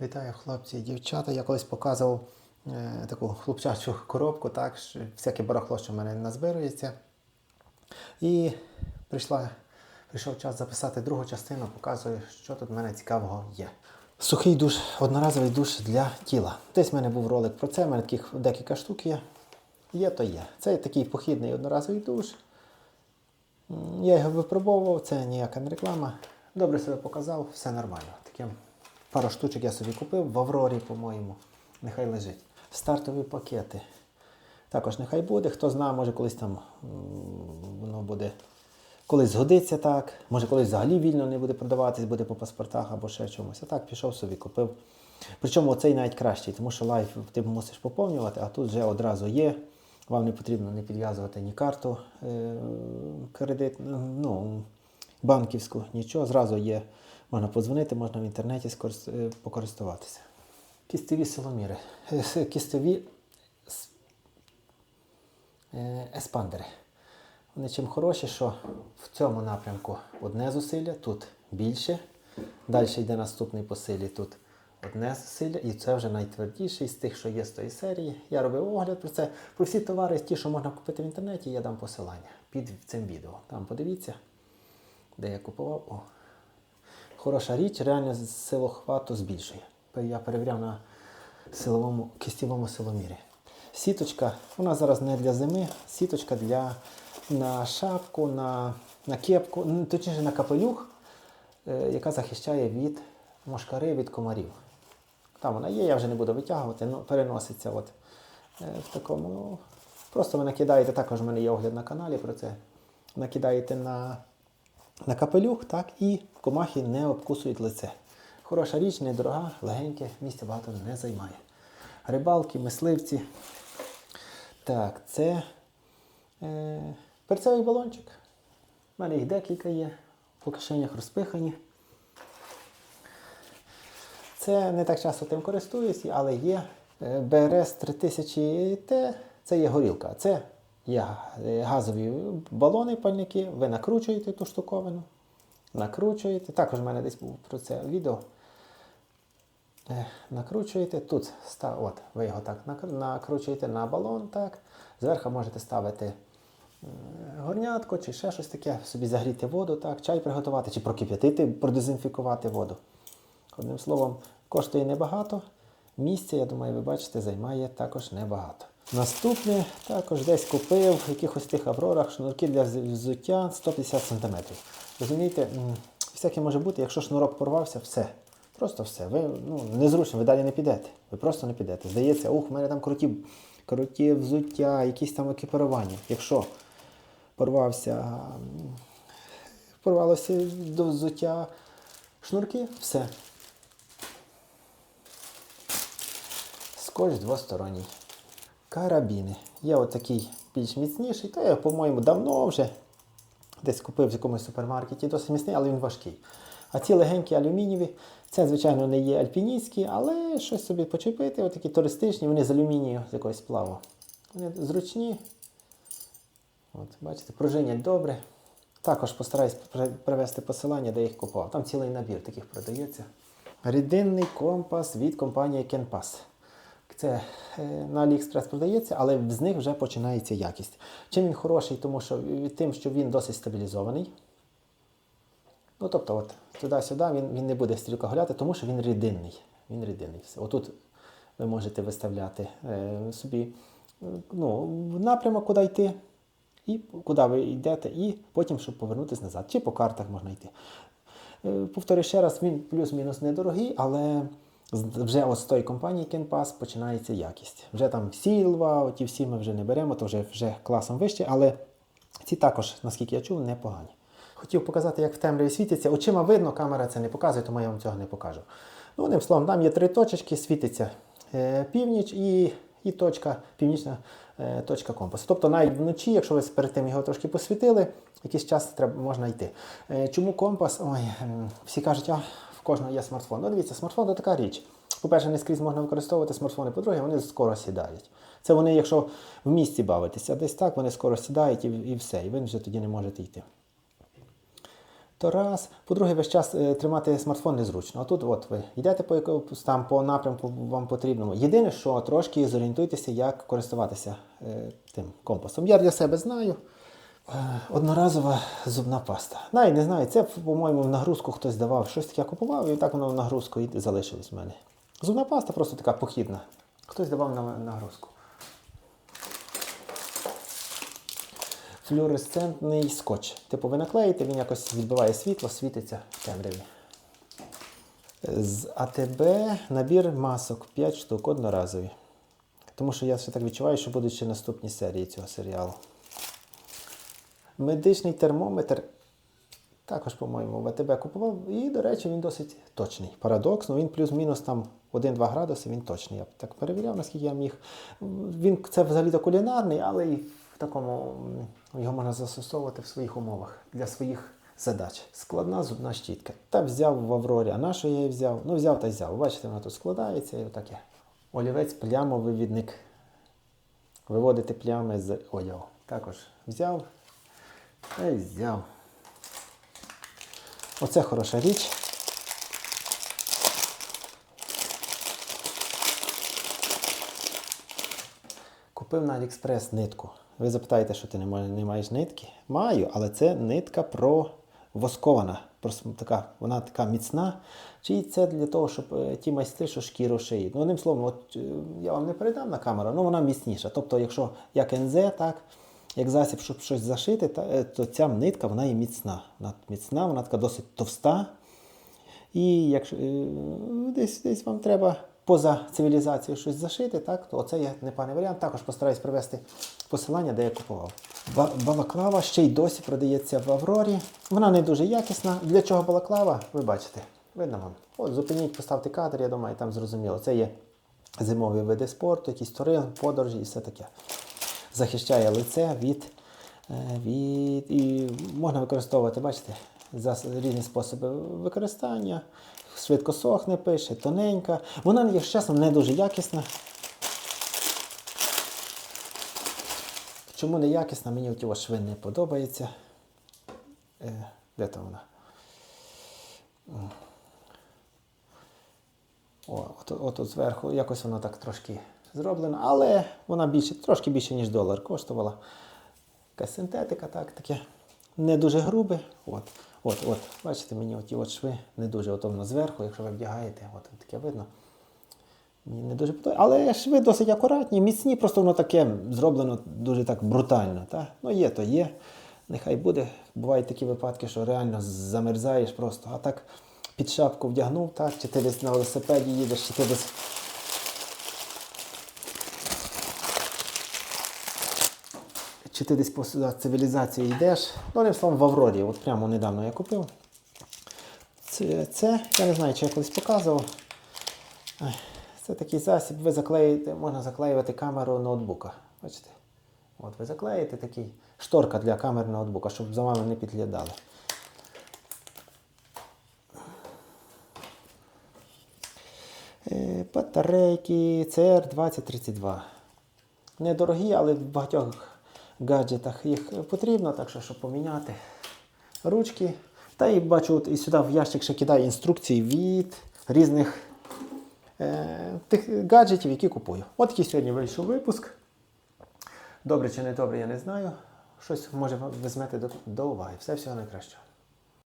Вітаю, хлопці і дівчата. Я колись показував е, таку хлопчачу коробку, так, що всяке барахло, що в мене назбирується. І прийшла, прийшов час записати другу частину, показую, що тут в мене цікавого є. Сухий душ, одноразовий душ для тіла. Десь в мене був ролик про це, в мене таких декілька штук є. Є, то є. Це такий похідний одноразовий душ. Я його випробовував, це ніяка не реклама. Добре себе показав, все нормально. Таке пару штучок я собі купив в Аврорі, по-моєму. Нехай лежить. Стартові пакети. Також нехай буде. Хто знає, може колись там воно буде. Колись згодиться так, може колись взагалі вільно не буде продаватись, буде по паспортах або ще чомусь. А так пішов собі, купив. Причому оцей навіть кращий, тому що лайф ти мусиш поповнювати, а тут вже одразу є. Вам не потрібно не підв'язувати ні карту е, кредит, ну, банківську, нічого. Зразу є. Можна подзвонити, можна в інтернеті е, покористуватися. Кістові силоміри. Е, Кістові е, еспандери. Вони чим хороші, що в цьому напрямку одне зусилля, тут більше. Далі йде наступний по силі, тут одне зусилля, і це вже найтвердіший з тих, що є з тої серії. Я робив огляд про це. Про всі товари, ті, що можна купити в інтернеті, я дам посилання під цим відео. Там подивіться, де я купував. О. Хороша річ, реально силохвату збільшує. Я перевіряв на силовому, кістєвому силомірі. Сіточка, вона зараз не для зими, сіточка для на шапку, на, на кепку, точніше на капелюх, е, яка захищає від мошкари, від комарів. Там вона є, я вже не буду витягувати, ну, переноситься от, е, в такому. ну, Просто ви накидаєте, також в мене є огляд на каналі про це. Накидаєте на, на капелюх, так, і комахи не обкусують лице. Хороша річ, недорога, легеньке, місця багато не займає. Рибалки, мисливці. Так, це е, перцевий балончик. У мене їх декілька є, по кишенях розпихані. Це не так часто тим користуюся, але є е, БРС 3000T, це є горілка. Це є е, газові балони пальники. Ви накручуєте ту штуковину. Накручуєте. Також в мене десь був про це відео. Е, Накручуєте. Тут от, ви його так накручуєте на балон. так. Зверху можете ставити е, горнятко чи ще щось таке, собі загріти воду, так, чай приготувати, чи прокип'ятити, продезінфікувати воду. Одним словом, коштує небагато. Місця, я думаю, ви бачите, займає також небагато. Наступне також десь купив в якихось тих аврорах шнурки для взуття 150 см. Розумієте, всяке може бути, якщо шнурок порвався, все. Просто все. Ви ну, незручно, ви далі не підете. Ви просто не підете. Здається, ух, в мене там круті, круті взуття, якісь там екіпірування. Якщо порвався, порвалося до взуття шнурки, все. Скотч двосторонній. Карабіни. Є отакий більш міцніший, то я, по-моєму, давно вже десь купив в якомусь супермаркеті, досить міцний, але він важкий. А ці легенькі алюмінієві, це, звичайно, не є альпіністські, але щось собі почепити, отакі туристичні, вони з алюмінію, з якогось сплаву. Вони зручні. От, бачите, пружинять добре. Також постараюсь привести посилання, де їх купував. Там цілий набір таких продається. Рідинний компас від компанії Kenpass. Це е, на AliExpress продається, але з них вже починається якість. Чим він хороший, тому що тим, що він досить стабілізований. Ну, тобто, от, туди-сюди він, він не буде стрілка гуляти, тому що він рідинний. Він рідинний. Отут ви можете виставляти е, собі е, ну, напрямок, куди йти, і куди ви йдете, і потім, щоб повернутися назад. Чи по картах можна йти. Е, Повторю ще раз, він плюс-мінус недорогий, але вже от з тої компанії KenPass починається якість. Вже там Сілва, оті всі ми вже не беремо, то вже, вже класом вище, але ці також, наскільки я чув, непогані. Хотів показати, як в темряві світиться. Очима видно, камера це не показує, тому я вам цього не покажу. Ну, одним словом, там є три точечки, світиться е, північ і, і точка, північна е, точка компасу. Тобто навіть вночі, якщо ви перед тим його трошки посвітили, якийсь час треба, можна йти. Е, чому компас? Ой, ем, всі кажуть, а кожного є смартфон. Ну, дивіться, смартфон це така річ. По-перше, не скрізь можна використовувати смартфони, по-друге, вони скоро сідають. Це вони, якщо в місті бавитися, десь так, вони скоро сідають і, і все, і ви вже тоді не можете йти. То раз. По-друге, весь час е, тримати смартфон незручно. А тут от ви йдете по якомусь там по напрямку вам потрібному. Єдине, що трошки зорієнтуйтеся, як користуватися е, тим компасом. Я для себе знаю. Е, Одноразова зубна паста. Навіть не знаю, це, по-моєму, в нагрузку хтось давав. Щось таке купував, і так воно в нагрузку і залишилось в мене. Зубна паста просто така похідна. Хтось давав на нагрузку. Флюоресцентний скотч. Типу ви наклеїте, він якось відбиває світло, світиться в темряві. З АТБ набір масок 5 штук одноразові. Тому що я все так відчуваю, що будуть ще наступні серії цього серіалу. Медичний термометр також, по-моєму, в АТБ купував. І, до речі, він досить точний. Парадоксно, він плюс-мінус там 1-2 градуси, він точний. Я так перевіряв, наскільки я міг. Він це взагалі-то кулінарний, але і в такому його можна застосовувати в своїх умовах для своїх задач. Складна зубна щітка. Та взяв в Аврорі. А на що я її взяв? Ну, взяв та взяв. Бачите, вона тут складається і отаке. Олівець плямовивідник. Виводити плями з одягу. Також взяв взяв. Оце хороша річ. Купив на Аліекспрес нитку. Ви запитаєте, що ти не, маєш нитки? Маю, але це нитка про воскована. Просто така, вона така міцна. Чи це для того, щоб е, ті майстри, що шкіру шиють. Ну, одним словом, от, е, я вам не передам на камеру, але вона міцніша. Тобто, якщо як НЗ, так, як засіб, щоб щось зашити, е, то ця нитка вона є міцна. Вона міцна, вона така досить товста. І якщо е, десь, десь вам треба поза цивілізацією щось зашити, так, то оце є непоганий варіант. Також постараюсь привести посилання, де я купував. Балаклава ще й досі продається в Аврорі. Вона не дуже якісна. Для чого балаклава? Ви бачите. Видно вам. От зупиніть, поставте кадр, я думаю, там зрозуміло. Це є зимові види спорту, якісь туризм, подорожі і все таке. Захищає лице від, е, від і можна використовувати, бачите, за різні способи використання. Швидко сохне, пише, тоненька. Вона, якщо чесно, не дуже якісна. Чому не якісна? Мені от його шви не подобається. Е, де то вона? О, от, от, от зверху якось воно так трошки зроблено, але вона більше, трошки більше, ніж долар коштувала. Якась синтетика, так, таке. Не дуже грубе. От, от, от, бачите, мені оті от шви не дуже от зверху, якщо ви вдягаєте, от таке видно. Мені не дуже подобається. Але шви досить акуратні, міцні, просто воно таке зроблено дуже так брутально. Та? Ну є, то є. Нехай буде. Бувають такі випадки, що реально замерзаєш просто. А так під шапку вдягнув, так, чи ти десь на велосипеді їдеш, чи ти десь. Чи ти десь по цивілізації йдеш. Ну, одним словом, в Аврорі, от прямо недавно я купив. Це, це я не знаю, чи я колись показував. Це такий засіб, ви заклеїте, можна заклеювати камеру ноутбука. Бачите? От ви заклеїте такий шторка для камери ноутбука, щоб за вами не підглядали. Е, Батарейки CR2032. Недорогі, але в багатьох гаджетах їх потрібно, так що щоб поміняти ручки. Та і бачу, от і сюди в ящик ще кидаю інструкції від різних е, тих гаджетів, які купую. От такий сьогодні вийшов випуск. Добре чи не добре, я не знаю. Щось може візьмете до, до уваги. Все всього найкращого.